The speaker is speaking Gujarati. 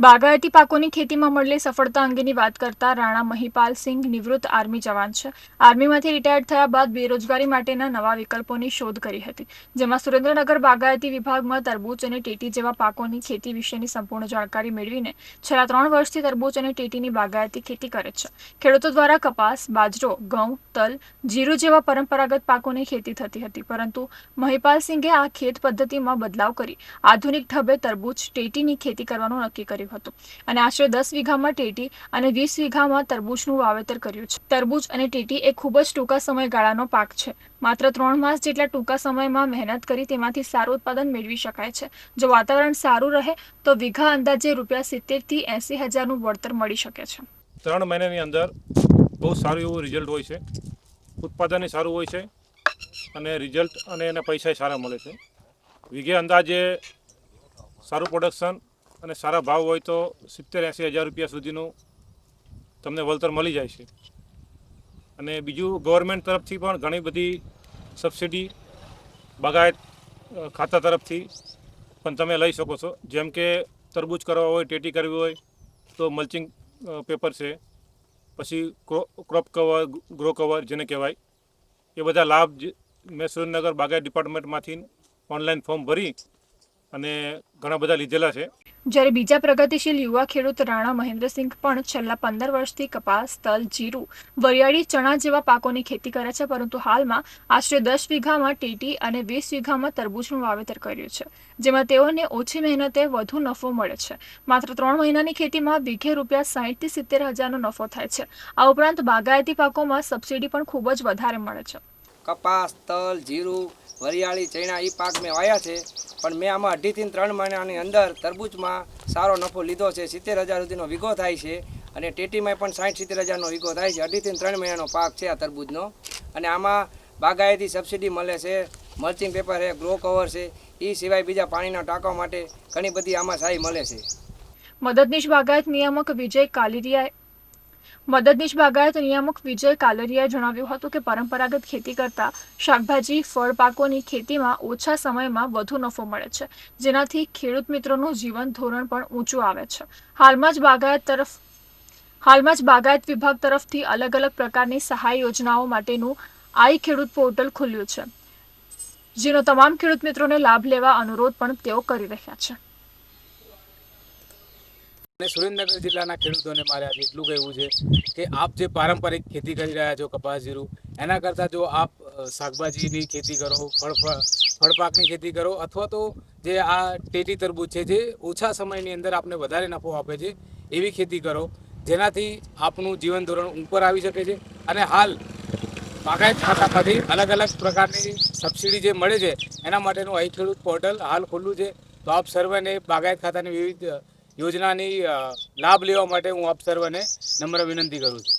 બાગાયતી પાકોની ખેતીમાં મળેલી સફળતા અંગેની વાત કરતા રાણા મહિપાલ સિંઘ નિવૃત્ત આર્મી જવાન છે. આર્મીમાંથી રિટાયર્ડ થયા બાદ બેરોજગારી માટેના નવા વિકલ્પોની શોધ કરી હતી, જેમાં સુરેન્દ્રનગર બાગાયતી વિભાગમાં તરબૂચ અને ટેટી જેવા પાકોની ખેતી વિશેની સંપૂર્ણ જાણકારી મેળવીને છેલ્લા ત્રણ વર્ષથી તરબૂચ અને ટેટીની બાગાયતી ખેતી કરે છે. ખેડૂતો દ્વારા કપાસ, બાજરો, ઘઉં, તલ, જીરું જેવા પરંપરાગત પાકોની ખેતી થતી હતી, પરંતુ મહિપાલ સિંઘે આ ખેત પદ્ધતિમાં બદલાવ કરી. આધુનિક ઢબે તરબૂચ, ટેટીની ખેતી કરવાનું નક્કી કર્યું. હતું. અને આશરે દસ વીઘામાં ટેટી અને વીસ વીઘામાં તરબૂચનું વાવેતર કર્યું છે. તરબૂચ અને ટેટી એ ખૂબ જ ટૂંકા સમયગાળાનો પાક છે. માત્ર ત્રણ માસ જેટલા ટૂંકા સમયમાં મહેનત કરી તેમાંથી સારું ઉત્પાદન મેળવી શકાય છે. જો વાતાવરણ સારું રહે, તો વીઘા અંદાજે રૂપિયા સિત્તેરથી એંસી હજારનું વળતર મળી શકે છે. ત્રણ મહિનાની અંદર બહુ સારું એવું રિઝલ્ટ હોય છે. ઉત્પાદન સારું હોય છે અને રિઝલ્ટ અને એના પૈસા સારા મળે છે. વીઘે અંદાજે સારું પ્રોડક્શન અને સારા ભાવ હોય તો સિત્તેર એંસી હજાર રૂપિયા સુધીનું તમને વળતર મળી જાય છે. અને બીજું ગવર્મેન્ટ તરફથી પણ ઘણી બધી સબસિડી બાગાયત ખાતા તરફથી પણ તમે લઈ શકો છો. જેમ કે તરબૂચ કરવા હોય, ટેટી કરવી હોય, તો મલ્ચિંગ પેપર છે. પછી ક્રોપ કવર ગ્રો કવર જેને કહેવાય. એ બધા લાભ મેં સુરેન્દ્રનગર બાગાયત ડિપાર્ટમેન્ટમાંથી ઓનલાઈન ફોર્મ ભરી અને ઘણા બધા લીધેલા છે. જ્યારે બીજા પ્રગતિશીલ યુવા ખેડૂત રાણા મહેન્દ્રસિંહ પણ છેલ્લા પંદર વર્ષથી કપાસ, તલ, જીરું, વરિયાળી, ચણા જેવા પાકોની ખેતી કરે છે, પરંતુ હાલમાં આશરે દસ વીઘામાં ટેટી અને વીસ વીઘામાં તરબૂચનું વાવેતર કર્યું છે, જેમાં તેઓને ઓછી મહેનતે વધુ નફો મળે છે. માત્ર ત્રણ મહિનાની ખેતીમાં વીઘે રૂપિયા સાહીઠથી સિત્તેર હજારનો નફો થાય છે. આ ઉપરાંત બાગાયતી પાકોમાં સબસિડી પણ ખૂબ જ વધારે મળે છે. કપાસ, તલ, જીરું, વરિયાળી, ચણા એ પાક મેં વાયા છે. પણ મેં આમાં અઢીથી ત્રણ મહિનાની અંદર તરબૂચમાં સારો નફો લીધો છે. સિત્તેર હજાર સુધીનો વીઘો થાય છે અને ટેટીમાં પણ સાઠ સિત્તેર હજારનો વીઘો થાય છે. અઢીથી ત્રણ મહિનાનો પાક છે આ તરબૂચનો. અને આમાં બાગાયતી સબસિડી મળે છે, મલ્ચિંગ પેપર છે, ગ્રો કવર છે એ સિવાય બીજા પાણીના ટાંકા માટે ઘણી બધી આમાં સહાય મળે છે. મદદનીશ બાગાયત નિયામક વિજય કાલિરિયાએ મદદનીશ બાગાયત નિયામક વિજય કાલરિયાએ જણાવ્યું હતું કે પરંપરાગત ખેતી કરતા શાકભાજી, ફળ પાકોની ખેતીમાં ઓછા સમયમાં વધુ નફો મળે છે, જેનાથી ખેડૂત મિત્રોનું જીવન ધોરણ પણ ઊંચું આવે છે. હાલમાં જ બાગાયત તરફ, હાલમાં જ બાગાયત વિભાગ તરફથી અલગ અલગ પ્રકારની સહાય યોજનાઓ માટેનું આઈ ખેડૂત પોર્ટલ ખુલ્યું છે, જેનો તમામ ખેડૂત મિત્રોને લાભ લેવા અનુરોધ પણ તેઓ કરી રહ્યા છે. અને સુરેન્દ્રનગર જિલ્લાના ખેડૂતોને મારે આજે એટલું કહેવું છે કે આપ જે પારંપરિક ખેતી કરી રહ્યા છો કપાસ જીરું એના કરતાં જો આપ શાકભાજીની ખેતી કરો, ફળ ફળ, ફળપાકની ખેતી કરો, અથવા તો જે આ ટેટી તરબૂચ છે, જે ઓછા સમયની અંદર આપને વધારે નફો આપે છે, એવી ખેતી કરો, જેનાથી આપનું જીવન ધોરણ ઉપર આવી શકે છે અને હાલ બાગાયત ખાતામાંથી અલગ અલગ પ્રકારની સબસિડી જે મળે છે, એના માટેનું અહીં ખેડૂત પોર્ટલ હાલ ખુલ્લું છે. તો આપ સર્વેને બાગાયત ખાતાની વિવિધ યોજનાની લાભ લેવા માટે હું આપ સર્વને નમ્ર વિનંતી કરું છું.